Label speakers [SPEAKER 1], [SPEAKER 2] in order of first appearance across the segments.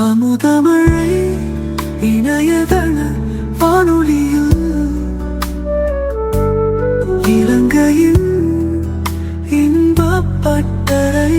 [SPEAKER 1] அமுதமழை இணையதள வானொலியில் இலங்கையின் இன்பப்பட்டறை.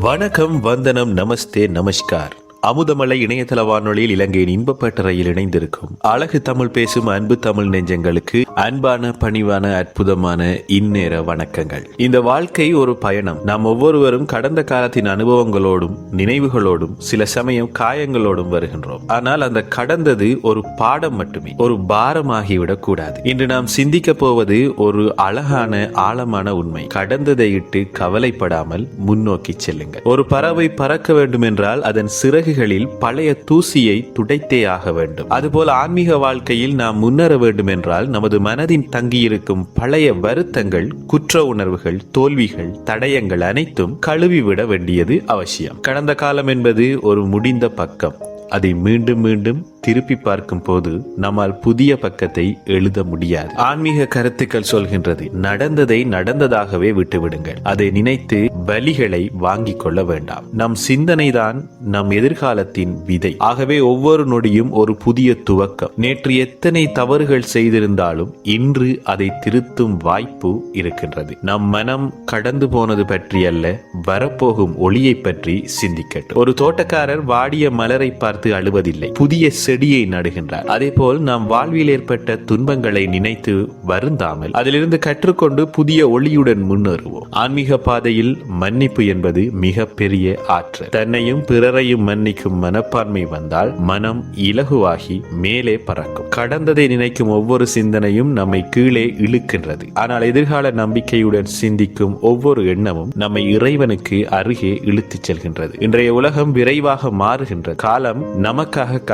[SPEAKER 2] வணக்கம் வந்தனம் நமஸ்தே நமஸ்கார். அமுதமலை இணையதள வானொலியில் இலங்கையின் இன்பப்பட்டறையில் இணைந்திருக்கும். அழகு தமிழ் பேசும் அன்பு தமிழ் நெஞ்சங்களுக்கு அன்பான பணிவான அற்புதமான இந்நேர வணக்கங்கள். இந்த வாழ்க்கை ஒரு பயணம். நாம் ஒவ்வொருவரும் கடந்த காலத்தின் அனுபவங்களோடும் நினைவுகளோடும் சில சமயம் காயங்களோடும் வருகின்றோம். ஆனால் அந்த கடந்தது ஒரு பாடம் மட்டுமே. ஒரு பாரமாகிவிடக் கூடாது. இன்று நாம் சிந்திக்க போவது ஒரு அழகான ஆழமான உண்மை. கடந்ததை இட்டு கவலைப்படாமல் முன்னோக்கி செல்லுங்கள். ஒரு பறவை பறக்க வேண்டும் என்றால் அதன் சிறகுகளில் பழைய தூசியை துடைத்தே ஆக வேண்டும். அதுபோல் ஆன்மீக வாழ்க்கையில் நாம் முன்னேற வேண்டும் என்றால் நமது மனதின் தங்கியிருக்கும் பழைய வருத்தங்கள் குற்ற உணர்வுகள் தோல்விகள் தடயங்கள் அனைத்தும் கழுவிவிட வேண்டியது அவசியம். கடந்த காலம் என்பது ஒரு முடிந்த பக்கம். அதை மீண்டும் மீண்டும் திருப்பி பார்க்கும் போது நம்மால் புதிய பக்கத்தை எழுத முடியாது. ஆன்மீக கருத்துக்கள் சொல்கின்றது நடந்ததை நடந்ததாகவே விட்டுவிடுங்கள். அதை நினைத்து பலிகளை வாங்கிக் கொள்ள வேண்டாம். நம் சிந்தனை தான் நம் எதிர்காலத்தின் விதை. ஆகவே ஒவ்வொரு நொடியும் ஒரு புதிய துவக்கம். நேற்று எத்தனை தவறுகள் செய்திருந்தாலும் இன்று அதை திருத்தும் வாய்ப்பு இருக்கின்றது. நம் மனம் கடந்து போனது பற்றி அல்ல வரப்போகும் ஒளியை பற்றி சிந்திக்கட்டும். ஒரு தோட்டக்காரர் வாடிய மலரை பார்த்து அழுவதில்லை. புதிய செடியை நடுகின்றார். அதேபோல் நாம் வாழ்வில் ஏற்பட்ட துன்பங்களை நினைத்து வருந்தாமல் அதிலிருந்து கற்றுக்கொண்டு புதிய ஒளியுடன் முன்னேறுவோம். ஆன்மீக பாதையில் மன்னிப்பு என்பது மிக பெரிய ஆற்றல். தன்னையும் பிறரையும் மன்னிக்கும் மனப்பான்மை வந்தால் மனம் இலகுவாகி மேலே பறக்கும். கடந்ததை நினைக்கும் ஒவ்வொரு சிந்தனையும் நம்மை கீழே இழுக்கின்றது. ஆனால் எதிர்கால நம்பிக்கையுடன் சிந்திக்கும் ஒவ்வொரு எண்ணமும் நம்மை இறைவனுக்கு அருகே இழுத்துச் செல்கின்றது. இன்றைய உலகம் விரைவாக மாறுகின்ற காலம் நமக்காக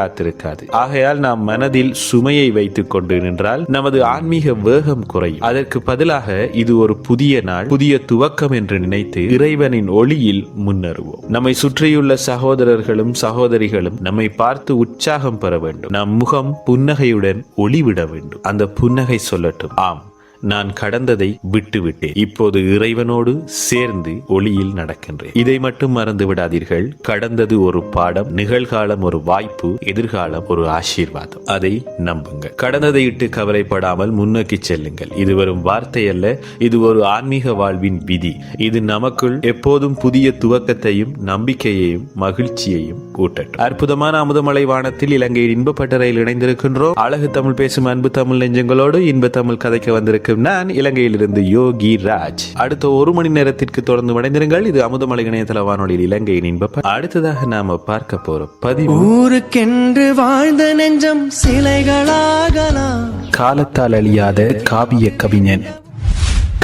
[SPEAKER 2] காத்திருக்காது ஆகையால் நாம் மனதில் சுமையை வைத்துக் கொண்டு நின்றால் நமது ஆன்மீக வேகம் குறையும். அதற்கு பதிலாக இது ஒரு புதிய நாள் புதிய துவக்கம் என்று நினைத்து இறைவனின் ஒளியில் முன்னேறுவோம். நம்மை சுற்றியுள்ள சகோதரர்களும் சகோதரிகளும் நம்மை பார்த்து உற்சாகம் பெற வேண்டும். நம் முகம் புன்னகையுடன் ஒளிவிட வேண்டும். அந்த புன்னகை சொல்லட்டும். ஆம். நான் கடந்ததை விட்டுவிட்டேன். இப்போது இறைவனோடு சேர்ந்து ஒளியில் நடக்கின்றேன். இதை மட்டும் மறந்து விடாதீர்கள் கடந்தது ஒரு பாடம் நிகழ்காலம் ஒரு வாய்ப்பு எதிர்காலம் ஒரு ஆசீர்வாதம். அதை நம்புங்கள். கடந்ததை இட்டு கவலைப்படாமல் முன்னோக்கி செல்லுங்கள். இது வரும் வார்த்தை அல்ல இது ஒரு ஆன்மீக வாழ்வின் விதி. இது நமக்குள் எப்போதும் புதிய துவக்கத்தையும் நம்பிக்கையையும் மகிழ்ச்சியையும் கூட்டட்டும் அற்புதமான அமுதமலை வானத்தில் இலங்கையின் இன்பப்பட்டறையில் இணைந்திருக்கின்றோம். அழகு தமிழ் பேசும் அன்பு தமிழ் நெஞ்சங்களோடு இன்ப தமிழ் கதைக்க வந்திருக்கும் நான் இலங்கையிலிருந்து யோகி ராஜ். அடுத்த ஒரு மணி நேரத்திற்கு தொடர்ந்து இணைந்திருங்கள். இது அமுதமலை இணையதள வானொலியில் இலங்கையின் இன்ப அடுத்ததாக நாம பார்க்க போற பதிவு.
[SPEAKER 1] ஊருக்கென்று வாழ்ந்த நெஞ்சம் சிலைகளாகலாம்.
[SPEAKER 2] காலத்தால் அழியாத காவிய கவிஞன்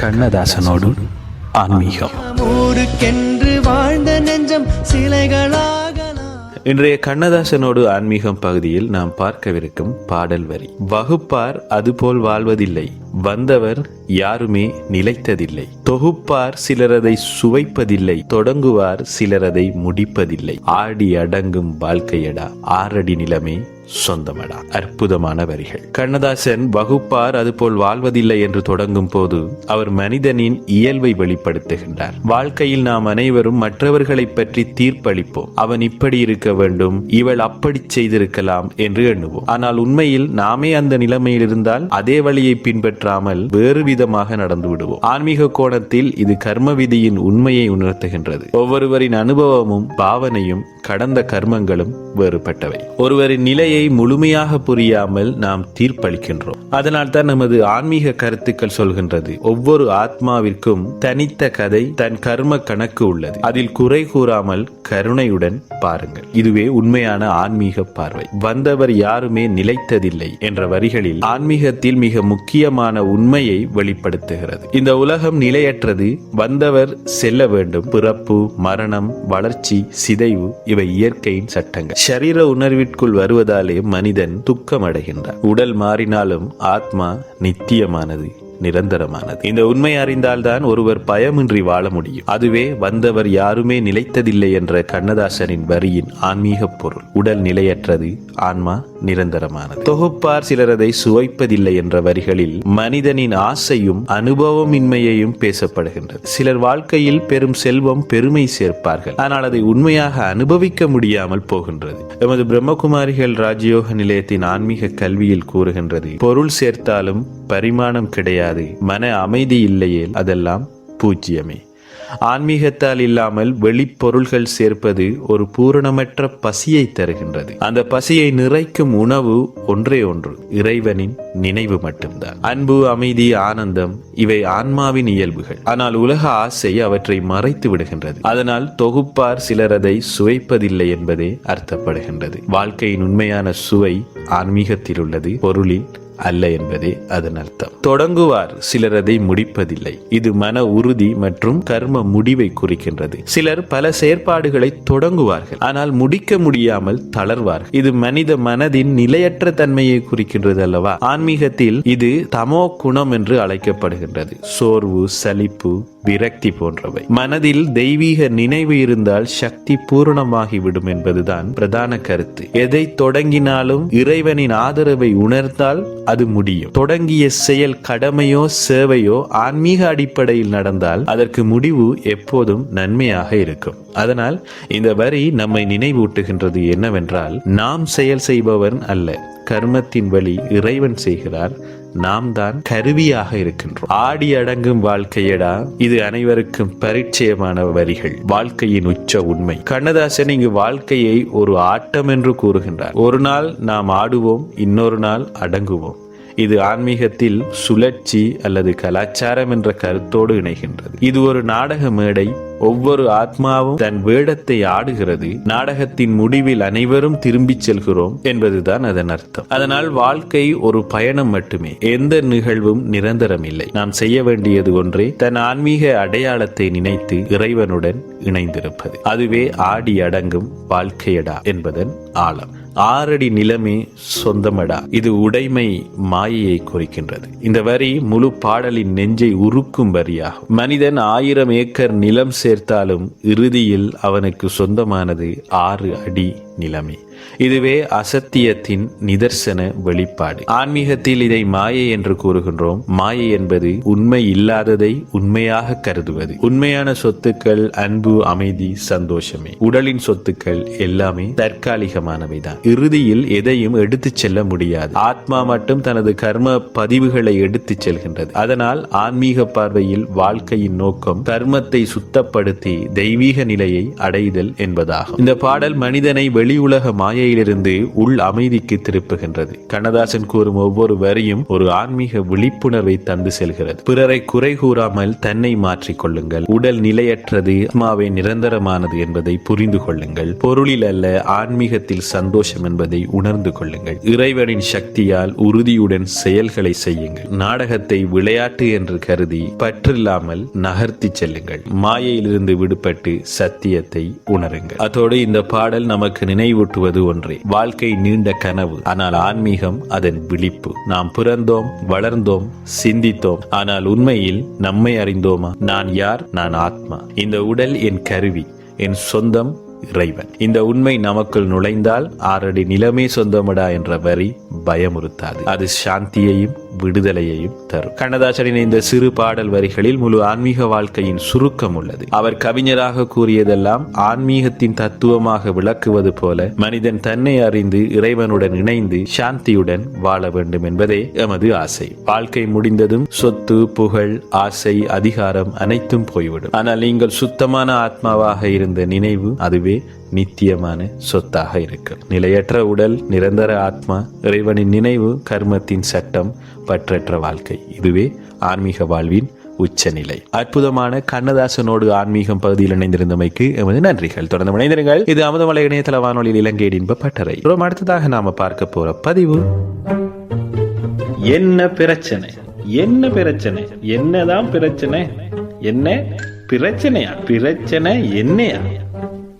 [SPEAKER 2] கண்ணதாசனோடு ஆன்மீகம்.
[SPEAKER 1] ஊருக்கென்று வாழ்ந்த நெஞ்சம் சிலைகளாகலாம்.
[SPEAKER 2] இன்றைய கண்ணதாசனோடு ஆன்மீகம் பகுதியில் நாம் பார்க்கவிருக்கும் பாடல் வரி. வகுப்பார் அதுபோல் வாழ்வதில்லை. வந்தவர் யாருமே நிலைத்ததில்லை. தொகுப்பார் சிலரதை சுவைப்பதில்லை. தொடங்குவார் சிலரதை முடிப்பதில்லை. ஆடி அடங்கும் வாழ்க்கையடா. ஆறடி நிலமே சொந்தமடா. அற்புதமான வரிகள். கண்ணதாசன் வகுப்பார் அதுபோல் வாழ்வதில்லை என்று தொடங்கும் போது அவர் மனிதனின் இயல்பை வெளிப்படுத்துகின்றார். வாழ்க்கையில் நாம் அனைவரும் மற்றவர்களை பற்றி தீர்ப்பளிப்போம். அவன் இப்படி இருக்க வேண்டும் இவள் அப்படி செய்திருக்கலாம் என்று எண்ணுவோம். ஆனால் உண்மையில் நாமே அந்த நிலைமையில் இருந்தால் அதே வழியை பின்பற்றாமல் வேறு விதமாக நடந்து விடுவோம். ஆன்மீக கோணத்தில் இது கர்ம விதியின் உண்மையை உணர்த்துகின்றது. ஒவ்வொருவரின் அனுபவமும் பாவனையும் கடந்த கர்மங்களும் வேறுபட்டவை. ஒருவரின் நிலை நிலையை முழுமையாக புரியாமல் நாம் தீர்ப்பளிக்கின்றோம். அதனால் தான் நமது ஆன்மீக கருத்துக்கள் சொல்கின்றது. ஒவ்வொரு ஆத்மாவிற்கும் தனித்த கதை தன் கர்ம கணக்கு உள்ளது. அதில் குறை கூறாமல் கருணையுடன் பாருங்கள். இதுவே உண்மையான ஆன்மீக பார்வை. வந்தவர் யாருமே நிலைத்ததில்லை என்ற வரிகளில் ஆன்மீகத்தில் மிக முக்கியமான உண்மையை வெளிப்படுத்துகிறது. இந்த உலகம் நிலையற்றது. வந்தவர் செல்ல வேண்டும். பிறப்பு மரணம் வளர்ச்சி சிதைவு இவை இயற்கையின் சட்டங்கள். சரீர உணர்விற்குள் வருவதாலே மனிதன் துக்கம் அடைகின்றார் உடல் மாறினாலும் ஆத்மா நித்தியமானது. நிரந்தரமானது. இந்த உண்மை அறிந்தால்தான் ஒருவர் பயமின்றி வாழ முடியும். அதுவே வந்தவர் யாருமே நிலைத்ததில்லை என்ற கண்ணதாசனின் வரியின் ஆன்மீக பொருள். உடல் நிலையற்றது ஆன்மா நிரந்தரமானது. தொகுப்பார் சிலரதை சுவைப்பதில்லை என்ற வரிகளில் மனிதனின் ஆசையும் அனுபவமின்மையையும் பேசப்படுகின்றது. சிலர் வாழ்க்கையில் பெரும் செல்வம் பெருமை சேர்ப்பார்கள். ஆனால் அதை உண்மையாக அனுபவிக்க முடியாமல் போகின்றது. எமது பிரம்மகுமாரிகள் ராஜயோக நிலையத்தின் ஆன்மீக கல்வியில் கூறுகின்றது பொருள் சேர்த்தாலும் பரிமாணம் கிடையாது. மன அமைதி இல்லையே அதெல்லாம் பூஜ்யமே. ஆன்மீகத்தால் இல்லாமல் வெளிப்பொருள்கள் சேர்ப்பது ஒரு பூரணமற்ற பசியை தருகின்றது. அந்த பசியை நிறைக்கும் உணவு ஒன்றே ஒன்று இறைவனின் நினைவு மட்டும்தான். அன்பு அமைதி ஆனந்தம் இவை ஆன்மாவின் இயல்புகள். ஆனால் உலக ஆசை அவற்றை மறைத்து விடுகின்றது. அதனால் தொகுப்பார் சிலர் அதை சுவைப்பதில்லை என்பதே அர்த்தப்படுகின்றது. வாழ்க்கையின் உண்மையான சுவை ஆன்மீகத்தில் உள்ளது பொருளில் அல்ல என்பதே அதன் அர்த்தம். தொடங்குவார் சிலர் அதை முடிப்பதில்லை. இது மன உறுதி மற்றும் கர்ம முடிவை குறிக்கின்றது. சிலர் பல செயற்பாடுகளை தொடங்குவார்கள் ஆனால் முடிக்க முடியாமல் தளர்வார்கள். இது மனித மனதின் நிலையற்ற தன்மையை குறிக்கின்றது அல்லவா? ஆன்மீகத்தில் இது தமோ குணம் என்று அழைக்கப்படுகின்றது. சோர்வு சலிப்பு விரக்தி போன்றவை. மனதில் தெய்வீக நினைவு இருந்தால் சக்தி பூரணமாகிவிடும் என்பதுதான் பிரதான கருத்து. எதை தொடங்கினாலும் இறைவனின் ஆதரவை உணர்ந்தால் அது முடியும். தொடங்கிய செயல் கடமையோ சேவையோ ஆன்மீக அடிப்படையில் நடந்தால் அதற்கு முடிவு எப்போதும் நன்மையாக இருக்கும். அதனால் இந்த வரி நம்மை நினைவூட்டுகின்றது என்னவென்றால் நாம் செயல் செய்பவன் அல்ல கர்மத்தின் வழி இறைவன் செய்கிறார் நாம் தான் கருவியாக இருக்கின்றோம். ஆடி அடங்கும் வாழ்க்கையடா இது அனைவருக்கும் பரிச்சயமான வரிகள். வாழ்க்கையின் உச்ச உண்மை. கண்ணதாசன் இங்கு வாழ்க்கையை ஒரு ஆட்டம் என்று கூறுகின்றார். ஒரு நாள் நாம் ஆடுவோம் இன்னொரு நாள் அடங்குவோம். இது ஆன்மீகத்தில் சுழற்சி அல்லது கலாச்சாரம் என்ற கருத்தோடு இணைகின்றது. இது ஒரு நாடக மேடை. ஒவ்வொரு ஆத்மாவும் தன் வேடத்தை ஆடுகிறது. நாடகத்தின் முடிவில் அனைவரும் திரும்பிச் செல்கிறோம் என்பதுதான் அதன் அர்த்தம். அதனால் வாழ்க்கை ஒரு பயணம் மட்டுமே. எந்த நிகழ்வும் நிரந்தரம் இல்லை நாம் செய்ய வேண்டியது ஒன்றே தன் ஆன்மீக அடையாளத்தை நினைத்து இறைவனுடன் இணைந்திருப்பது. அதுவே ஆடி அடங்கும் வாழ்க்கையடா என்பதன் ஆழம். ஆறடி நிலமே சொந்தமடா. இது உடைமை மாயையை குறிக்கின்றது. இந்த வரி முழு பாடலின் நெஞ்சை உருக்கும் வரியாகும். மனிதன் ஆயிரம் ஏக்கர் நிலம் சேர்த்தாலும் இறுதியில் அவனுக்கு சொந்தமானது ஆறு அடி நிலமே. இதுவே அசத்தியத்தின் நிதர்சன வெளிப்பாடு. ஆன்மீகத்தில் இதை மாயை என்று கூறுகின்றோம். மாயை என்பது உண்மை இல்லாததை உண்மையாக கருதுவது. உண்மையான சொத்துக்கள் அன்பு அமைதி சந்தோஷமே. உடலின் சொத்துக்கள் எல்லாமே தற்காலிகமானவைதான். இறுதியில் எதையும் எடுத்துச் செல்ல முடியாது. ஆத்மா மட்டும் தனது கர்ம பதிவுகளை எடுத்துச் செல்கின்றது. அதனால் ஆன்மீக பார்வையில் வாழ்க்கையின் நோக்கம் கர்மத்தை சுத்தப்படுத்தி தெய்வீக நிலையை அடைதல் என்பதாகும். இந்த பாடல் மனிதனை வெளி உலக மாயை நிலையிலிருந்து உள் அமைதிக்கு திருப்புகின்றது. கண்ணதாசன் கூறும் ஒவ்வொரு வரியும் ஒரு ஆன்மீக விழிப்புணர்வை தந்து செல்கிறது. பிறரை குறை கூறாமல் தன்னை மாற்றிக் கொள்ளுங்கள். உடல் நிலையற்றது ஆத்மாவே நிரந்தரமானது என்பதை புரிந்து கொள்ளுங்கள். பொருளில் அல்ல ஆன்மீகத்தில் சந்தோஷம் என்பதை உணர்ந்து கொள்ளுங்கள். இறைவனின் சக்தியால் உறுதியுடன் செயல்களை செய்யுங்கள். நாடகத்தை விளையாட்டு என்று கருதி பற்றில்லாமல் நகர்த்தி செல்லுங்கள். மாயையிலிருந்து விடுபட்டு சத்தியத்தை உணருங்கள். அதோடு இந்த பாடல் நமக்கு நினைவூட்டுவது ஒன்றே. வாழ்க்கை நீண்ட கனவு. ஆனால் ஆன்மீகம் அதன் விழிப்பு. நாம் பிறந்தோம் வளர்ந்தோம் சிந்தித்தோம். ஆனால் உண்மையில் நம்மை அறிந்தோமா? நான் யார்? நான் ஆத்மா. இந்த உடல் என் கருவி என் சொந்தம் இறைவன். இந்த உண்மை நமக்குள் நுழைந்தால் ஆறடி நிலமே சொந்தமடா என்ற வரி பயமுறுத்தாது. அது சாந்தியையும் விடுதலையையும் தரும். கண்ணதாசனின் இந்த சிறு பாடல் வரிகளில் முழு ஆன்மீக வாழ்க்கையின் சுருக்கம் உள்ளது. அவர் கவிஞராக கூறியதெல்லாம் ஆன்மீகத்தின் தத்துவமாக விளக்குவது போல மனிதன் தன்னை அறிந்து இறைவனுடன் இணைந்து சாந்தியுடன் வாழ வேண்டும் என்பதே எமது ஆசை. வாழ்க்கை முடிந்ததும் சொத்து புகழ் ஆசை அதிகாரம் அனைத்தும் போய்விடும். ஆனால் நீங்கள் சுத்தமான ஆத்மாவாக இருந்த நினைவு அதுவே நித்தியமான சொத்தாக இருக்கு. நிலையற்ற உடல் நிரந்தர ஆத்மா இறைவனின் நினைவு கர்மத்தின் சட்டம் பற்றற்ற வாழ்க்கை. இதுவே ஆன்மீக வாழ்வின் உச்சநிலை. அற்புதமான கண்ணதாசனோடு ஆன்மீகம் பகுதியில் இணைந்திருந்தமைக்கு எமது நன்றிகள். தொடர்ந்து இணைந்திருங்கள். இது அமுதமலை இணையதள வானொலியில் இலங்கை இன்ப பட்டறை. அடுத்ததாக நாம பார்க்க போற பதிவு என்ன பிரச்சனை? என்ன பிரச்சனை? என்னதான் பிரச்சனை? என்ன பிரச்சனையா? பிரச்சனை என்னையா?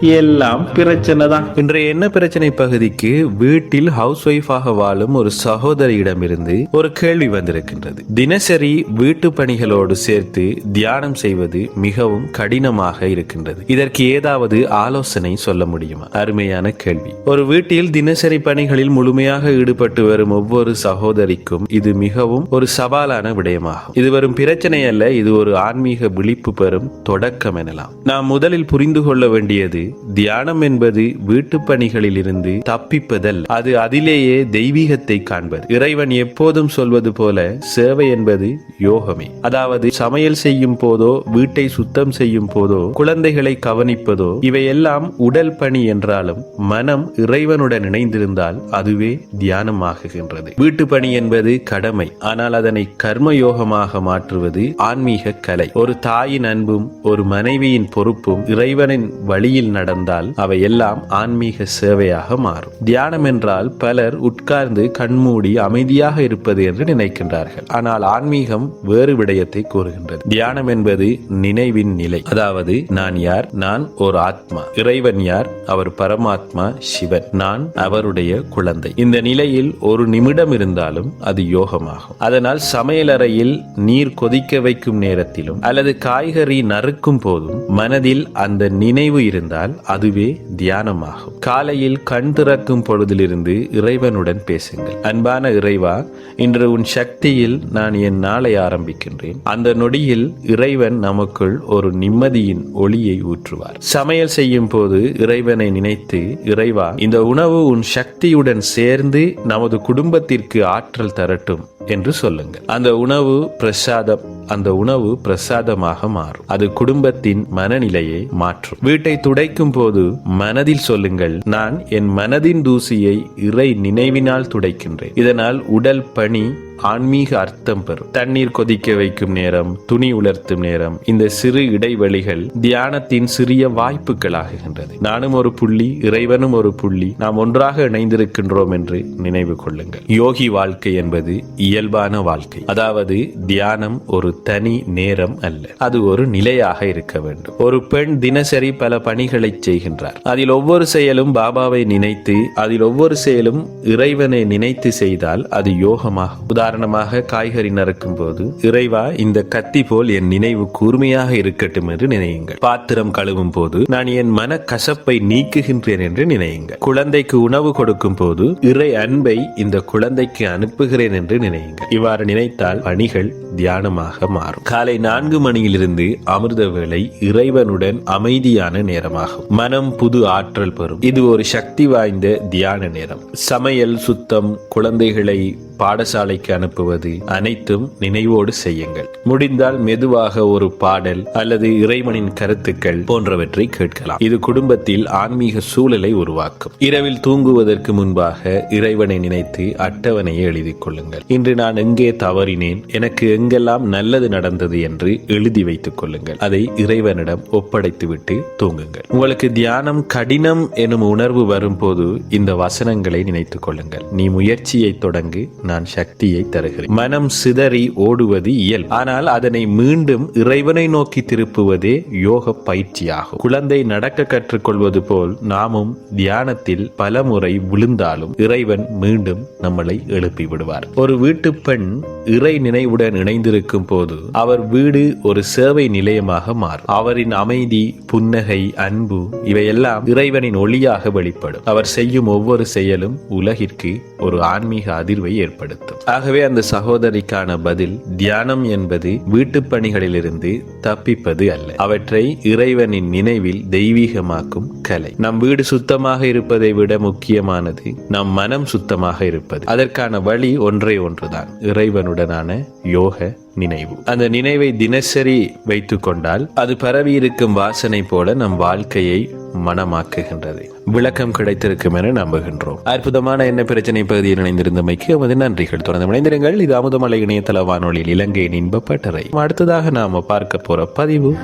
[SPEAKER 2] எல்லாம் பிரச்சனை தான். இன்றைய என்ன பிரச்சனை பகுதிக்கு வீட்டில் ஹவுஸ் ஒய்ஃபாக வாழும் ஒரு சகோதரியிடமிருந்து ஒரு கேள்வி வந்திருக்கின்றது. தினசரி வீட்டு பணிகளோடு சேர்த்து தியானம் செய்வது மிகவும் கடினமாக இருக்கின்றது. இதற்கு ஏதாவது ஆலோசனை சொல்ல முடியுமா? அருமையான கேள்வி. ஒரு வீட்டில் தினசரி பணிகளில் முழுமையாக ஈடுபட்டு வரும் ஒவ்வொரு சகோதரிக்கும் இது மிகவும் ஒரு சவாலான விடயமாகும். இது வரும் பிரச்சனை அல்ல இது ஒரு ஆன்மீக விழிப்பு பெறும் தொடக்கம் எனலாம். நாம் முதலில் புரிந்து கொள்ள வேண்டியது தியானம் என்பது வீட்டு பணிகளில் இருந்து தப்பிப்பதல். அது அதிலேயே தெய்வீகத்தை காண்பது. இறைவன் எப்போதும் சொல்வது போல சேவை என்பது யோகமே. அதாவது சமையல் செய்யும் போதோ வீட்டை சுத்தம் செய்யும் போதோ குழந்தைகளை கவனிப்பதோ இவையெல்லாம் உடல் பணி என்றாலும் மனம் இறைவனுடன் இணைந்திருந்தால் அதுவே தியானமாகுகின்றது. வீட்டு பணி என்பது கடமை. ஆனால் அதனை கர்ம யோகமாக மாற்றுவது ஆன்மீக கலை. ஒரு தாயின் அன்பும் ஒரு மனைவியின் பொறுப்பும் இறைவனின் வழியில் நடந்தால் அவையெல்லாம் ஆன்மீக சேவையாக மாறும். தியானம் என்றால் பலர் உட்கார்ந்து கண்மூடி அமைதியாக இருப்பது என்று நினைக்கின்றார்கள். ஆனால் ஆன்மீகம் வேறு விடயத்தை கூறுகின்றது. தியானம் என்பது நினைவின் நிலை. அதாவது நான் யார்? நான் ஒரு ஆத்மா. இறைவன் யார்? அவர் பரமாத்மா சிவன். நான் அவருடைய குழந்தை. இந்த நிலையில் ஒரு நிமிடம் இருந்தாலும் அது யோகமாகும். அதனால் சமையலறையில் நீர் கொதிக்க வைக்கும் நேரத்திலும் அல்லது காய்கறி நறுக்கும் போதும் மனதில் அந்த நினைவு இருந்தால் அதுவே தியானமாகும். காலையில் கண் திறக்கும் பொழுதிலிருந்து இறைவனுடன் பேசுங்கள். அன்பான இறைவா இன்று உன் சக்தியில் நான் என் நாளை ஆரம்பிக்கின்றேன். அந்த நொடியில் இறைவன் நமக்குள் ஒரு நிம்மதியின் ஒளியை ஊற்றுவார். சமையல் செய்யும் போது இறைவனை நினைத்து இறைவா இந்த உணவு உன் சக்தியுடன் சேர்ந்து நமது குடும்பத்திற்கு ஆற்றல் தரட்டும். என்று சொல்லுங்கள். அந்த உணவு பிரசாதம் அந்த உணவு பிரசாதமாக மாறும். அது குடும்பத்தின் மனநிலையை மாற்றும். வீட்டை துடைக்கும் போது மனதில் சொல்லுங்கள் நான் என் மனதின் தூசியை இறை நினைவினால் துடைக்கின்றேன். இதனால் உடல் பணி ஆன்மீக அர்த்தம் பெறும். தண்ணீர் கொதிக்க வைக்கும் நேரம் துணி உலர்த்தும் நேரம் இந்த சிறு இடைவெளிகள் தியானத்தின் சிறிய வாய்ப்புகளாகுகின்றது. நானும் ஒரு புள்ளி இறைவனும் ஒரு புள்ளி நாம் ஒன்றாக இணைந்திருக்கின்றோம் என்று நினைவு கொள்ளுங்கள். யோகி வாழ்க்கை என்பது இயல்பான வாழ்க்கை. அதாவது தியானம் ஒரு தனி நேரம் அல்ல. அது ஒரு நிலையாக இருக்க வேண்டும். ஒரு பெண் தினசரி பல பணிகளை செய்கின்றார். அதில் ஒவ்வொரு செயலும் பாபாவை நினைத்து அதில் ஒவ்வொரு செயலும் இறைவனை நினைத்து செய்தால் அது யோகமாகும். உதாரணமாக காய்கறி நறுக்கும் போது இறைவா இந்த கத்தி போல் என் நினைவு கூர்மையாக இருக்கட்டும் என்று நினையுங்கள். பாத்திரம் கழுவும் போது நான் என் மன கசப்பை நீக்குகின்றேன் என்று நினையுங்கள். குழந்தைக்கு உணவு கொடுக்கும் போது இறை அன்பை இந்த குழந்தைக்கு அனுப்புகிறேன் என்று நினையுங்கள். இவ்வாறு நினைத்தால் பணிகள் தியானமாக மாறும். காலை நான்கு மணியிலிருந்து அமிர்த வேளை இறைவனுடன் அமைதியான நேரமாகும். மனம் புது ஆற்றல் பெறும். இது ஒரு சக்தி வாய்ந்த தியான நேரம். சமையல் சுத்தம் குழந்தைகளை பாடசாலைக்கு அனுப்புவது அனைத்தும் நினைவோடு செய்யுங்கள். முடிந்தால் மெதுவாக ஒரு பாடல் அல்லது இறைவனின் கருத்துக்கள் போன்றவற்றை கேட்கலாம். இது குடும்பத்தில் ஆன்மீக சூழலை உருவாக்கும். இரவில் தூங்குவதற்கு முன்பாக இறைவனை நினைத்து அட்டவணையை எழுதிக் கொள்ளுங்கள். இன்று நான் எங்கே தவறினேன்? எனக்கு எங்கெல்லாம் நல்லது நடந்தது என்று எழுதி வைத்துக் கொள்ளுங்கள். அதை இறைவனிடம் ஒப்படைத்துவிட்டு தூங்குங்கள். உங்களுக்கு தியானம் கடினம் எனும் உணர்வு வரும்போது இந்த வசனங்களை நினைத்துக் கொள்ளுங்கள். நீ முயற்சியை தொடங்கு நான் சக்தியை தருகிறேன். மனம் சிதறி ஓடுவது இயல். ஆனால் அதனை மீண்டும் இறைவனை நோக்கி திருப்புவதே யோக பயிற்சியாகும். குழந்தை நடக்க கற்றுக்கொள்வது போல் நாமும் தியானத்தில் பல முறை விழுந்தாலும் இறைவன் மீண்டும் நம்மளை எழுப்பி விடுவார் ஒரு வீட்டு பெண் இறை நினைவுடன் இணைந்திருக்கும் போது அவர் வீடு ஒரு சேவை நிலையமாக மாறும். அவரின் அமைதி புன்னகை அன்பு இவையெல்லாம் இறைவனின் ஒளியாக வெளிப்படும். அவர் செய்யும் ஒவ்வொரு செயலும் உலகிற்கு ஒரு ஆன்மீக அதிர்வை ஏற்படுத்தும் ஆகவே அந்த சகோதரிக்கான பதில் தியானம் என்பது வீட்டுப் பணிகளிலிருந்து தப்பிப்பது அல்ல. அவற்றை இறைவனின் நினைவில் தெய்வீகமாக்கும் கலை. நம் வீடு சுத்தமாக இருப்பதை விட முக்கியமானது நம் மனம் சுத்தமாக இருப்பது. அதற்கான வழி ஒன்றே ஒன்றுதான். இறைவனுடனான யோக நினைவு. அந்த நினைவை தினசரி வைத்து கொண்டால் அது பரவி இருக்கும் வாசனை போல நம் வாழ்க்கையை மனமாக்குகின்றது. விளக்கம் கிடைத்திருக்கும் என நம்புகின்றோம். அற்புதமான என்ன பிரச்சனை பகுதியில் இணைந்திருந்தமைக்கு எமது நன்றிகள். தொடர்ந்து இணைந்திருங்கள். இது அமுதமலை இணையதள வானொலியில் இலங்கையின் இன்பப்பட்டறை அடுத்ததாக நாம பார்க்க போற பதிவு.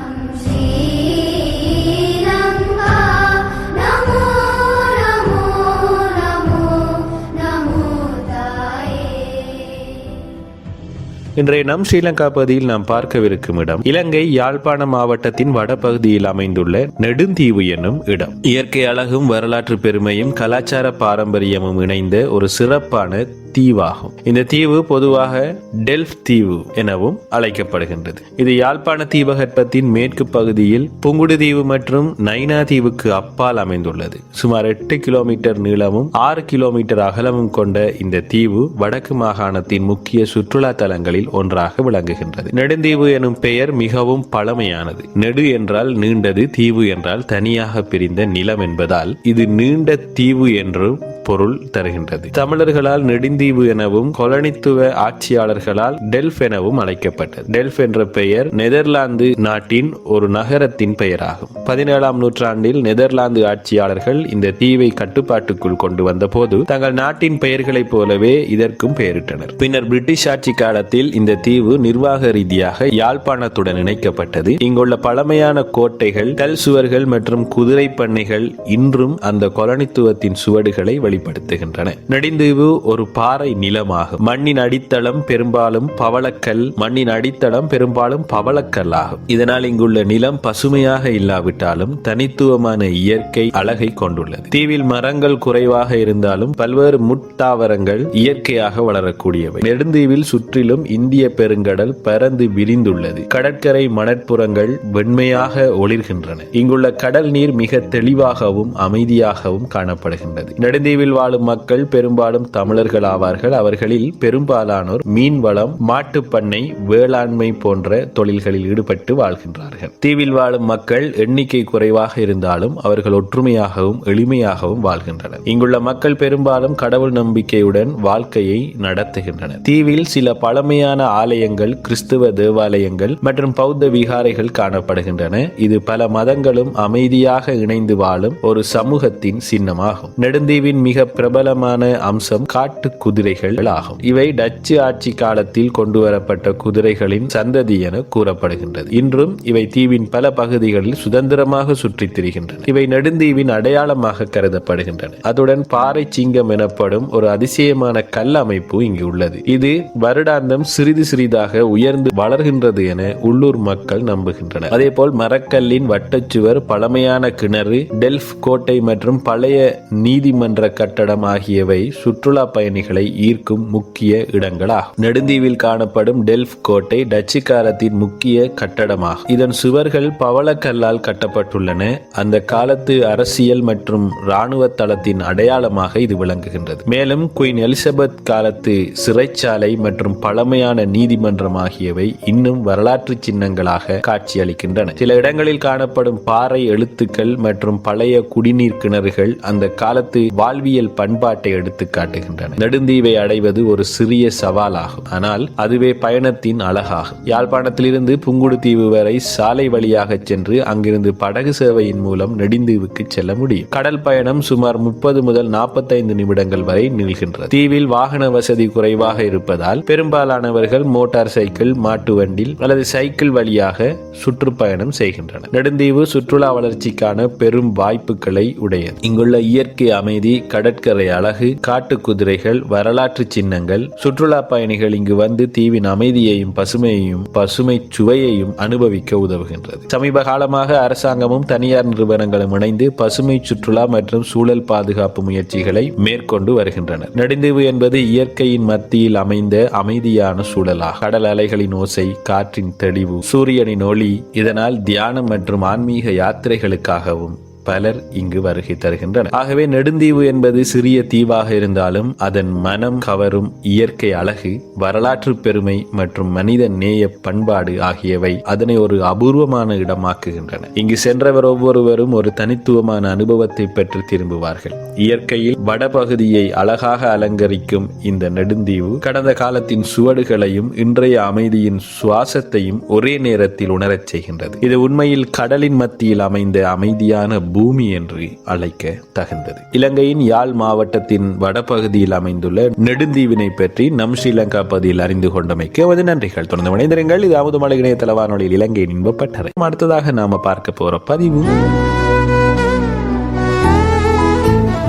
[SPEAKER 2] இன்றைய நம் ஸ்ரீலங்கா பகுதியில் நாம் பார்க்கவிருக்கும் இடம் இலங்கை யாழ்ப்பாண மாவட்டத்தின் வடபகுதியில் அமைந்துள்ள நெடுந்தீவு என்னும் இடம். இயற்கை அழகும் வரலாற்று பெருமையும் கலாச்சார பாரம்பரியமும் இணைந்த ஒரு சிறப்பான தீவாகும். இந்த தீவு பொதுவாக டெல்ஃப் தீவு எனவும் அழைக்கப்படுகின்றது. இது யாழ்ப்பாண தீபகற்பத்தின் மேற்கு பகுதியில் புங்குடுதீவு மற்றும் நைனா தீவுக்கு அப்பால் அமைந்துள்ளது. சுமார் எட்டு கிலோமீட்டர் நீளமும் ஆறு கிலோமீட்டர் அகலமும் கொண்ட இந்த தீவு வடக்கு மாகாணத்தின் முக்கிய சுற்றுலா தலங்களில் ஒன்றாக விளங்குகின்றது. நெடுந்தீவு எனும் பெயர் மிகவும் பழமையானது. நெடு என்றால் நீண்டது தீவு என்றால் தனியாக பிரிந்த நிலம் என்பதால் இது நீண்ட தீவு என்றும் பொருள் தருகின்றது. தமிழர்களால் நெடுந்தீவு எனவும் கொலனித்துவ ஆட்சியாளர்களால் டெல்ஃப் எனவும் அழைக்கப்பட்டது. டெல்ஃப் என்ற பெயர் நெதர்லாந்து நாட்டின் ஒரு நகரத்தின் பெயராகும். பதினேழாம் நூற்றாண்டில் நெதர்லாந்து ஆட்சியாளர்கள் இந்த தீவை கட்டுப்பாட்டுக்குள் கொண்டு வந்தபோது தங்கள் நாட்டின் பெயர்களைப் போலவே இதற்கும் பெயரிட்டனர். பின்னர் பிரிட்டிஷ் ஆட்சி காலத்தில் இந்த தீவு நிர்வாக ரீதியாக யாழ்ப்பாணத்துடன் இணைக்கப்பட்டது. இங்குள்ள பழமையான கோட்டைகள் கல் சுவர்கள் மற்றும் குதிரை பண்ணைகள் இன்றும் அந்த கொலனித்துவத்தின் சுவடுகளை வெளிப்படுத்துகின்றன. நெடுந்தீவு ஒரு பா பாறை நிலமாகும். மண்ணின் அடித்தளம் பெரும்பாலும் பவளக்கல் மண்ணின் அடித்தளம் பெரும்பாலும் பவளக்கல் ஆகும். இதனால் இங்குள்ள நிலம் பசுமையாக இல்லாவிட்டாலும் தனித்துவமான இயற்கை அழகை கொண்டுள்ளது. தீவில் மரங்கள் குறைவாக இருந்தாலும் பல்வேறு முட்டாவரங்கள் இயற்கையாக வளரக்கூடியவை. நெடுந்தீவில் சுற்றிலும் இந்திய பெருங்கடல் பரந்து விரிந்துள்ளது. கடற்கரை மணற்புறங்கள் வெண்மையாக ஒளிர்கின்றன. இங்குள்ள கடல் நீர் மிக தெளிவாகவும் அமைதியாகவும் காணப்படுகின்றது. நெடுந்தீவில் வாழும் மக்கள் பெரும்பாலும் தமிழர்களாக ஆவார்கள். அவர்களில் பெரும்பாலானோர் மீன் வளம் மாட்டுப் பண்ணை வேளாண்மை போன்ற தொழில்களில் ஈடுபட்டு வாழ்கின்றார்கள். தீவில் வாழும் மக்கள் எண்ணிக்கை குறைவாக இருந்தாலும் அவர்கள் ஒற்றுமையாகவும் எளிமையாகவும் வாழ்கின்றனர். இங்குள்ள மக்கள் பெரும்பாலும் கடவுள் நம்பிக்கையுடன் வாழ்க்கையை நடத்துகின்றனர். தீவில் சில பழமையான ஆலயங்கள் கிறிஸ்துவ தேவாலயங்கள் மற்றும் பௌத்த விகாரைகள் காணப்படுகின்றன. இது பல மதங்களும் அமைதியாக இணைந்து வாழும் ஒரு சமூகத்தின் சின்னமாகும். நெடுந்தீவின் மிக பிரபலமான அம்சம் காட்டுக்கு குதிரைகள் ஆகும். இவை டச்சு ஆட்சி காலத்தில் கொண்டு வரப்பட்ட குதிரைகளின் சந்ததி என கூறப்படுகின்றது. இன்றும் இவை தீவின் பல பகுதிகளில் சுதந்திரமாக சுற்றித் திரிகின்றன. இவை நெடுந்தீவின் அடையாளமாக கருதப்படுகின்றன. அதுடன் பாறை சிங்கம் எனப்படும் ஒரு அதிசயமான கல் அமைப்பு இங்கு உள்ளது. இது வருடாந்தம் சிறிது சிறிதாக உயர்ந்து வளர்கின்றது என உள்ளூர் மக்கள் நம்புகின்றனர். அதேபோல் மரக்கல்லின் வட்டச்சுவர் பழமையான கிணறு டெல்ஃப் கோட்டை மற்றும் பழைய நீதிமன்ற கட்டடம் ஆகியவை சுற்றுலா பயணிகளை ஈர்க்கும் முக்கிய இடங்களாகும் நெடுந்தீவில் காணப்படும் டெல்ஃப் கோட்டை டச்சுக்காரத்தின் முக்கிய கட்டடமாகும் இதன் சுவர்கள் பவளக்கல்லால் கட்டப்பட்டுள்ளன. அந்த காலத்து அரசியல் மற்றும் இராணுவ தளத்தின் அடையாளமாக இது விளங்குகின்றது. மேலும் குயின் எலிசபெத் காலத்து சிறைச்சாலை மற்றும் பழமையான நீதிமன்றம் ஆகியவை இன்னும் வரலாற்று சின்னங்களாக காட்சியளிக்கின்றன. சில இடங்களில் காணப்படும் பாறை எழுத்துக்கள் மற்றும் பழைய குடிநீர் கிணறுகள் அந்த காலத்து வாழ்வியல் பண்பாட்டை எடுத்து காட்டுகின்றன. நெடுந்தீவை அடைவது ஒரு சிறிய சவாலாகும். ஆனால் அதுவே பயணத்தின் அழகாகும். யாழ்ப்பாணத்திலிருந்து புங்குடுதீவு வரை சாலை வழியாக சென்று அங்கிருந்து படகு சேவையின் மூலம் நெடுந்தீவுக்கு செல்ல முடியும். கடல் பயணம் சுமார் முப்பது முதல் நாற்பத்தைந்து நிமிடங்கள் வரை நிகழ்கின்றது தீவில் வாகன வசதி குறைவாக இருப்பதால் பெரும்பாலானவர்கள் மோட்டார் சைக்கிள் மாட்டு வண்டில் அல்லது சைக்கிள் வழியாக சுற்றுப்பயணம் செய்கின்றனர். நெடுந்தீவு சுற்றுலா வளர்ச்சிக்கான பெரும் வாய்ப்புகளை உடையது. இங்குள்ள இயற்கை அமைதி கடற்கரை அழகு காட்டு குதிரைகள் வரலாற்று சின்னங்கள் சுற்றுலா பயணிகள் இங்கு வந்து தீவின் அமைதியையும் பசுமையையும் பசுமை சுவையையும் அனுபவிக்க உதவுகின்றது. சமீப காலமாக அரசாங்கமும் தனியார் நிறுவனங்களும் இணைந்து பசுமை சுற்றுலா மற்றும் சூழல் பாதுகாப்பு முயற்சிகளை மேற்கொண்டு வருகின்றனர். நெடுந்தீவு என்பது இயற்கையின் மத்தியில் அமைந்த அமைதியான சூழலாக கடல் அலைகளின் ஓசை காற்றின் தெளிவு சூரியனின் ஒளி இதனால் தியானம் மற்றும் ஆன்மீக யாத்திரைகளுக்காகவும் பலர் இங்கு வருகை தருகின்றனர். ஆகவே நெடுந்தீவு என்பது சிறிய தீவாக இருந்தாலும் அதன் மனம் கவரும் இயற்கை அழகு வரலாற்று பெருமை மற்றும் மனித நேய பண்பாடு ஆகியவை அதனை ஒரு அபூர்வமான இடமாக்குகின்றன. இங்கு சென்றவர் ஒவ்வொருவரும் ஒரு தனித்துவமான அனுபவத்தை பெற்று திரும்புவார்கள். இயற்கையில் வடபகுதியை அழகாக அலங்கரிக்கும் இந்த நெடுந்தீவு கடந்த காலத்தின் சுவடுகளையும் இன்றைய அமைதியின் சுவாசத்தையும் ஒரே நேரத்தில் உணரச் செய்கின்றது. இது உண்மையில் கடலின் மத்தியில் அமைந்த அமைதியான பூமி என்று அழைக்க தகுந்தது. இலங்கையின் யாழ் மாவட்டத்தின் வடபகுதியில் அமைந்துள்ள நெடுந்தீவினை பற்றி நம் ஸ்ரீலங்கா பகுதியில் அறிந்து கொண்டமைக்கு அது நன்றிகள். தொடர்ந்து இணைந்திருங்கள். இது மலை இணையதள வானொலியில் இலங்கையின் இன்பப்பட்டறை அடுத்ததாக நாம பார்க்க போற பதிவு.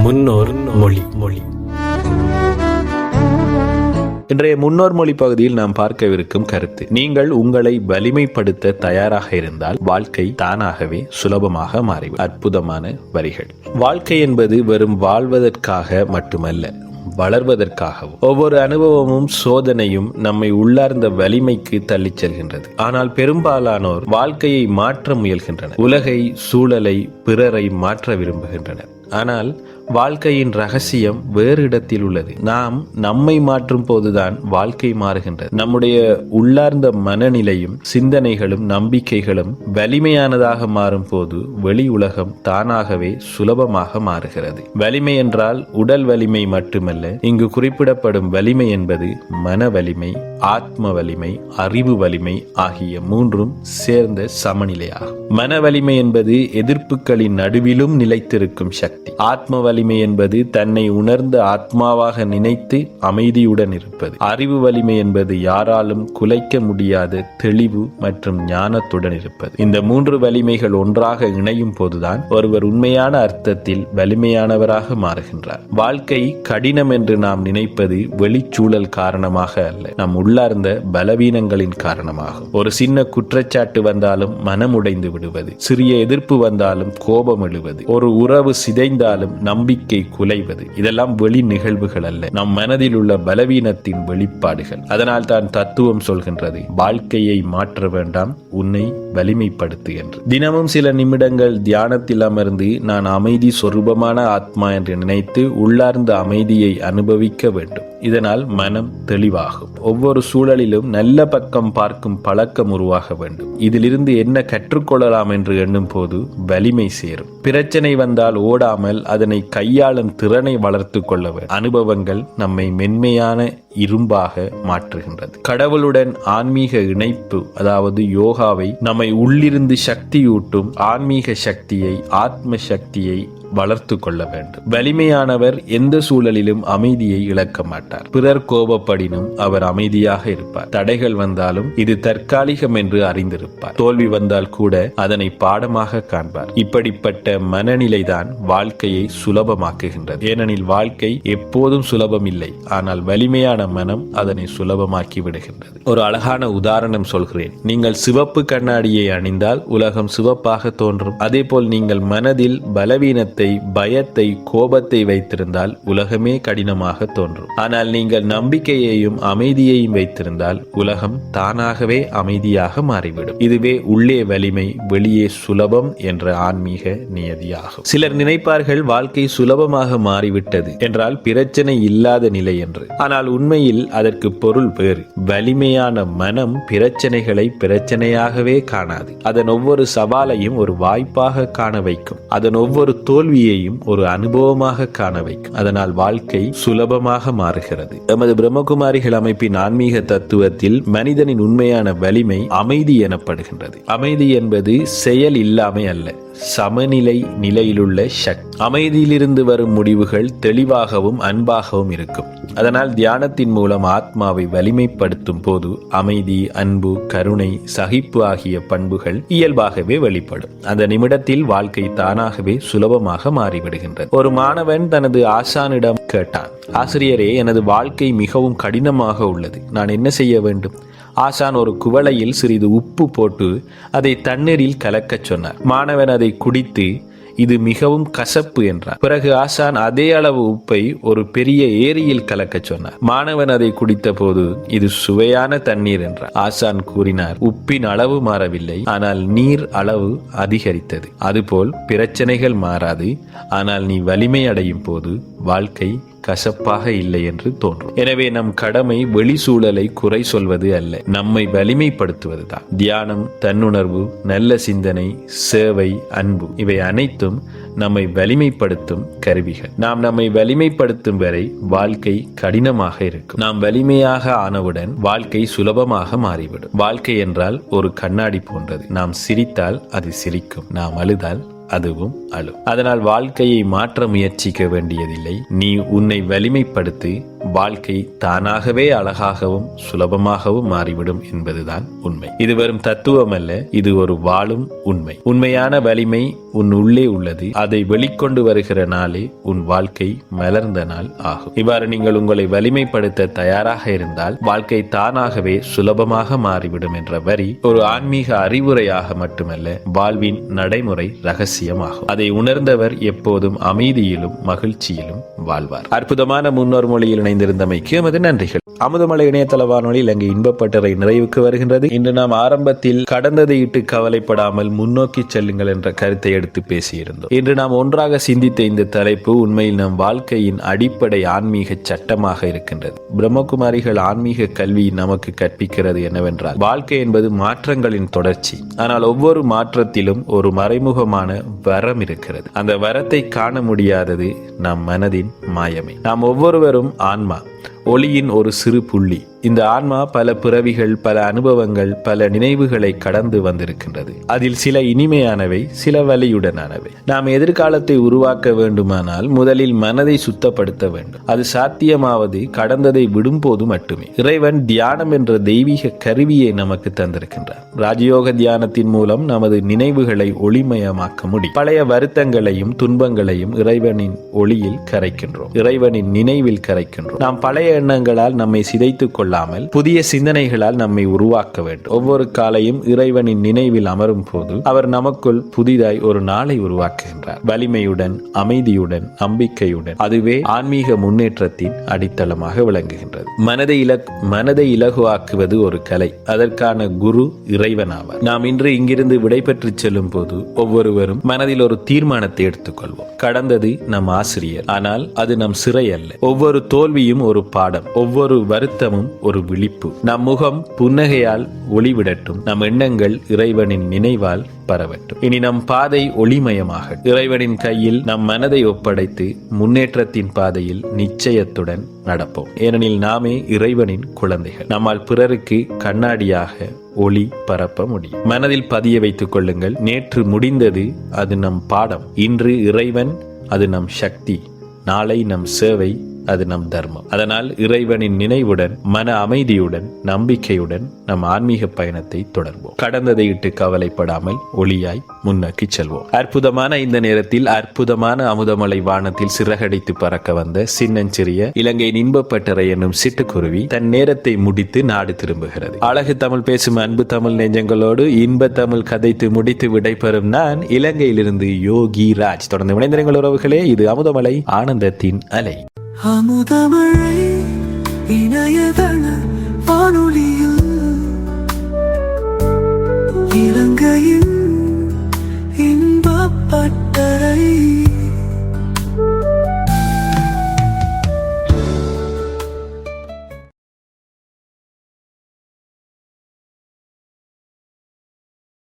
[SPEAKER 2] முன்னோர் மொழி மொழி. இன்றைய முன்னோர் மொழி பகுதியில் நாம் பார்க்கவிருக்கும் கருத்து. நீங்கள் உங்களை வலிமைப்படுத்த தயாராக இருந்தால் வாழ்க்கை தானாகவே சுலபமாக மாறிவிடும். அற்புதமான வரிகள். வாழ்க்கை என்பது வெறும் வாழ்வதற்காக மட்டுமல்ல வளர்வதற்காகவும். ஒவ்வொரு அனுபவமும் சோதனையும் நம்மை உள்ளார்ந்த வலிமைக்கு தள்ளிச் செல்கின்றது. ஆனால் பெரும்பாலானோர் வாழ்க்கையை மாற்ற முயல்கின்றனர். உலகை சூழலை பிறரை மாற்ற விரும்புகின்றனர். ஆனால் வாழ்க்கையின் ரகசியம் வேறு இடத்தில் உள்ளது. நாம் நம்மை மாற்றும் போதுதான் வாழ்க்கை மாறுகின்றது. நம்முடைய உள்ளார்ந்த மனநிலையும் சிந்தனைகளும் நம்பிக்கைகளும் வலிமையானதாக மாறும் போது வெளி உலகம் தானாகவே சுலபமாக மாறுகிறது. வலிமை என்றால் உடல் வலிமை மட்டுமல்ல இங்கு குறிப்பிடப்படும் வலிமை என்பது மன வலிமை ஆத்ம வலிமை அறிவு வலிமை ஆகிய மூன்றும் சேர்ந்த சமநிலையாகும். மன வலிமை என்பது எதிர்ப்புகளின் நடுவிலும் நிலைத்திருக்கும் சக்தி. ஆத்ம வலிமை என்பது தன்னை உணர்ந்த ஆத்மாவாக நினைத்து அமைதியுடன் இருப்பது. அறிவு வலிமை என்பது யாராலும் குலைக்க முடியாத தெளிவு மற்றும் ஞானத்துடன் இருப்பது. இந்த மூன்று வலிமைகள் ஒன்றாக இணையும் போதுதான் ஒருவர் உண்மையான அர்த்தத்தில் வலிமையானவராக மாறுகின்றார். வாழ்க்கை கடினம் என்று நாம் நினைப்பது வெளிச்சூழல் காரணமாக அல்ல. நம் உள்ளார்ந்த பலவீனங்களின் காரணமாகும். ஒரு சின்ன குற்றச்சாட்டு வந்தாலும் மனம் உடைந்து விடுவது. சிறிய எதிர்ப்பு வந்தாலும் கோபம் எழுவது. ஒரு உறவு சிதைந்தாலும் நம்பிக்கை குலைவது. இதெல்லாம் வெளி நிகழ்வுகள் அல்ல. நம் மனதில் உள்ள பலவீனத்தின் வெளிப்பாடுகள். அதனால் தான் தத்துவம் சொல்கின்றது வாழ்க்கையை மாற்ற வேண்டாம் உன்னை வலிமைப்படுத்து என்று. தினமும் சில நிமிடங்கள் தியானத்தில் அமர்ந்து நான் அமைதி சொரூபமான ஆத்மா என்று நினைத்து உள்ளார்ந்த அமைதியை அனுபவிக்க வேண்டும். இதனால் மனம் தெளிவாகும். ஒவ்வொரு சூழலிலும் நல்ல பக்கம் பார்க்கும் பழக்கம் உருவாக வேண்டும். இதிலிருந்து என்ன கற்றுக்கொள்ளலாம் என்று எண்ணும் போது வலிமை சேரும். பிரச்சனை வந்தால் ஓடாமல் அதனை கையாளும் திறனை வளர்த்து கொள்ள வேண்டும். அனுபவங்கள் நம்மை மென்மையான இரும்பாக மாற்றுகின்றது. கடவுளுடன் ஆன்மீக இணைப்பு அதாவது யோகாவை நம்மை உள்ளிருந்து சக்தியூட்டும் ஆன்மீக சக்தியை ஆத்ம சக்தியை வளர்த்து கொள்ள வேண்டும். வலிமையானவர் எந்த சூழலிலும் அமைதியை இழக்க மாட்டார். பிறர் கோபப்படினும் அவர் அமைதியாக இருப்பார். தடைகள் வந்தாலும் இது தற்காலிகம் என்று அறிந்திருப்பார். தோல்வி வந்தால் கூட அதனை பாடமாக காண்பார். இப்படிப்பட்ட மனநிலைதான் வாழ்க்கையை சுலபமாக்குகின்றது. ஏனெனில் வாழ்க்கை எப்போதும் சுலபம் இல்லை ஆனால் வலிமையான மனம் அதனை சுலபமாக்கி விடுகின்றது. ஒரு அழகான உதாரணம் சொல்கிறேன். நீங்கள் சிவப்பு கண்ணாடியை அணிந்தால் உலகம் சிவப்பாக தோன்றும். அதே போல் நீங்கள் மனதில் பலவீனத்தை பயத்தை கோபத்தை வைத்திருந்தால் உலகமே கடினமாக தோன்றும். ஆனால் நீங்கள் நம்பிக்கையையும் அமைதியையும் வைத்திருந்தால் உலகம் தானாகவே அமைதியாக மாறிவிடும். இதுவே உள்ளே வலிமை வெளியே சுலபம் என்ற ஆன்மீக நியதியாகும். சிலர் நினைப்பார்கள் வாழ்க்கை சுலபமாக மாறிவிட்டது என்றால் பிரச்சனை இல்லாத நிலை என்று. ஆனால் உண்மையில் அதற்கு பொருள் வேறு. வலிமையான மனம் பிரச்சனைகளை பிரச்சனையாகவே காணாது. அதன் ஒவ்வொரு சவாலையும் ஒரு வாய்ப்பாக காண வைக்கும். அதன் ஒவ்வொரு தோல்வியையும் ஒரு அனுபவமாக காண வைக்கும். அதனால் வாழ்க்கை சுலபமாக மாறுகிறது. எமது பிரம்மகுமாரிகள் அமைப்பின் ஆன்மீக தத்துவத்தில் மனிதனின் உண்மையான வலிமை அமைதி எனப்படுகின்றது. அமைதி என்பது செயல் இல்லாமை அல்ல. சமநிலை நிலையிலுள்ள சக்தி. அமைதியிலிருந்து வரும் முடிவுகள் தெளிவாகவும் அன்பாகவும் இருக்கும். அதனால் தியானத்தின் மூலம் ஆத்மாவை வலிமைப்படுத்தும் போது அமைதி அன்பு கருணை சகிப்பு ஆகிய பண்புகள் இயல்பாகவே வெளிப்படும். அந்த நிமிடத்தில் வாழ்க்கை தானாகவே சுலபமாக மாறிவிடுகின்றது. ஒரு மாணவன் தனது ஆசானிடம் கேட்டான் ஆசிரியரே எனது வாழ்க்கை மிகவும் கடினமாக உள்ளது. நான் என்ன செய்ய வேண்டும்? ஆசான் ஒரு குவளையில் சிறிது உப்பு போட்டு அதை தண்ணீரில் கலக்கச் சொன்னார். மாணவன் அதை குடித்து இது மிகவும் கசப்பு என்றார் பிறகு ஆசான் அதே அளவு உப்பை ஒரு பெரிய ஏரியில் கலக்கச் சொன்னார். மாணவன் அதை குடித்த போது இது சுவையான தண்ணீர் என்றார் ஆசான் கூறினார் உப்பின் அளவு மாறவில்லை ஆனால் நீர் அளவு அதிகரித்தது. அதுபோல் பிரச்சனைகள் மாறாது. ஆனால் நீ வலிமை அடையும் போது வாழ்க்கை கசப்பாக இல்லை என்று தோன்றும். எனவே நம் கடமை வெளி சூழலை குறை சொல்வது அல்ல. நம்மை வலிமைப்படுத்துவதுதான். தியானம் தன்னுணர்வு நல்ல சிந்தனை சேவை அன்பு இவை அனைத்தும் நம்மை வலிமைப்படுத்தும் கருவிகள். நாம் நம்மை வலிமைப்படுத்தும் வரை வாழ்க்கை கடினமாக இருக்கும். நாம் வலிமையாக ஆனவுடன் வாழ்க்கை சுலபமாக மாறிவிடும். வாழ்க்கை என்றால் ஒரு கண்ணாடி போன்றது. நாம் சிரித்தால் அது சிரிக்கும். நாம் அழுதால் அதுவும் அழும் அதனால் வாழ்க்கையை மாற்ற முயற்சிக்க வேண்டியதில்லை. நீ உன்னை வலிமைப்படுத்தி வாழ்க்கை தானாகவே அழகாகவும் சுலபமாகவும் மாறிவிடும் என்பதுதான் உண்மை. இது வெறும் தத்துவம் அல்ல இது ஒரு வாழும் உண்மை. உண்மையான வலிமை உன் உள்ளே உள்ளது அதை வெளிக்கொண்டு வருகிற நாளே உன் வாழ்க்கை மலர்ந்த நாள் ஆகும். இவ்வாறு நீங்கள் உங்களை வலிமைப்படுத்த தயாராக இருந்தால் வாழ்க்கை தானாகவே சுலபமாக மாறிவிடும் என்ற வரி ஒரு ஆன்மீக அறிவுரையாக மட்டுமல்ல வாழ்வின் நடைமுறை ரகசியமாகும். அதை உணர்ந்தவர் எப்போதும் அமைதியிலும் மகிழ்ச்சியிலும் வாழ்வார். அற்புதமான முன்னோர் மொழியில் இணைந்திருந்தமைக்கு எமது நன்றிகள். அமுதமலை இணையதள வானொலி இலங்கை இன்பப்பட்டறை நிறைவுக்கு வருகின்றது. இன்று நாம் ஆரம்பத்தில் கடந்ததை இட்டு கவலைப்படாமல் முன்னோக்கி செல்லுங்கள் என்ற கருத்தை எடுத்து பேசியிருந்தோம். இன்று நாம் ஒன்றாக சிந்தித்த இந்த தலைப்பு உண்மையில் நம் வாழ்க்கையின் அடிப்படை ஆன்மீக சட்டமாக இருக்கின்றது. பிரம்மகுமாரிகள் ஆன்மீக கல்வி நமக்கு கற்பிக்கிறது என்னவென்றால் வாழ்க்கை என்பது மாற்றங்களின் தொடர்ச்சி. ஆனால் ஒவ்வொரு மாற்றத்திலும் ஒரு மறைமுகமான வரம் இருக்கிறது. அந்த வரத்தை காண முடியாதது நம் மனதின் மாயமே. நாம் ஒவ்வொருவரும் ஆன்மா ஒளியின் ஒரு சிறு புள்ளி. இந்த ஆன்மா பல பிறவிகள் பல அனுபவங்கள் பல நினைவுகளை கடந்து வந்திருக்கின்றது. அதில் சில இனிமையானவை சில வலியுடனானவை. நாம் எதிர்காலத்தை உருவாக்க வேண்டுமானால் முதலில் மனதை சுத்தப்படுத்த வேண்டும். அது சாத்தியமாவது கடந்ததை விடும்போது மட்டுமே. இறைவன் தியானம் என்ற தெய்வீக கருவியை நமக்கு தந்திருக்கின்றார். ராஜயோக தியானத்தின் மூலம் நமது நினைவுகளை ஒளிமயமாக்க முடியும். பழைய வருத்தங்களையும் துன்பங்களையும் இறைவனின் ஒளியில் கரைக்கின்றோம். இறைவனின் நினைவில் கரைக்கின்றோம். நாம் பழைய எண்ணங்களால் நம்மை சிதைத்துக் கொள்ளாமல் புதிய சிந்தனைகளால் நம்மை உருவாக்க வேண்டும். ஒவ்வொரு காலையும் இறைவனின் நினைவில் அமரும் போது அவர் நமக்குள் புதிதாய் ஒரு நாளை உருவாக்குகின்றார். வலிமையுடன் அமைதியுடன் நம்பிக்கையுடன் அதுவே ஆன்மீக முன்னேற்றத்தின் அடித்தளமாக விளங்குகின்றது. மனதை இலக் மனதை இலகுவாக்குவது ஒரு கலை. அதற்கான குரு இறைவன் ஆவார். நாம் இன்று இங்கிருந்து விடைபெற்று செல்லும் போது ஒவ்வொருவரும் மனதில் ஒரு தீர்மானத்தை எடுத்துக்கொள்வோம். கடந்தது நம் ஆசிரியர் ஆனால் அது நம் சிறை அல்ல. ஒவ்வொரு தோல்வியும் ஒரு பாடம். ஒவ்வொரு வருத்தமும் ஒரு விழிப்பு. நம் முகம் புன்னகையால் ஒளிவிடட்டும் நம் எண்ணங்கள் இறைவனின் நினைவால் பரவட்டும். இனி நம் பாதை ஒளிமயமாக. இறைவனின் கையில் நம் மனதை ஒப்படைத்து முன்னேற்றத்தின் பாதையில் நிச்சயத்துடன் நடப்போம். ஏனெனில் நாமே இறைவனின் குழந்தைகள். நம்மால் பிறருக்கு கண்ணாடியாக ஒளி பரப்ப முடியும். மனதில் பதிய வைத்துக் கொள்ளுங்கள். நேற்று முடிந்தது அது நம் பாடம். இன்று இறைவன் அது நம் சக்தி. நாளை நம் சேவை. அது நம் தர்மம். அதனால் இறைவனின் நினைவுடன் மன அமைதியுடன் நம்பிக்கையுடன் நம் ஆன்மீக பயணத்தை தொடர்வோம். கடந்ததை இட்டு கவலைப்படாமல் ஒளியாய் முன்னோக்கி செல்வோம். அற்புதமான இந்த நேரத்தில் அற்புதமான அமுதமலை வானத்தில் சிறகடித்து பறக்க வந்த சின்னஞ்சிறிய இலங்கையின் இன்பப்பட்டறை என்னும் சிட்டுக்குருவி தன் நேரத்தை முடித்து நாடு திரும்புகிறது. அழகு தமிழ் பேசும் அன்பு தமிழ் நெஞ்சங்களோடு இன்ப தமிழ் கதைத்து முடித்து விடைபெறும் நான் இலங்கையிலிருந்து யோகி ராஜ். தொடர்ந்து இணைந்திருங்கள் உறவுகளே இது அமுதமலை ஆனந்தத்தின் அலை.
[SPEAKER 1] அமுதமழை இணையதள வானொலியில் இலங்கையின் இன்பப்பட்டறை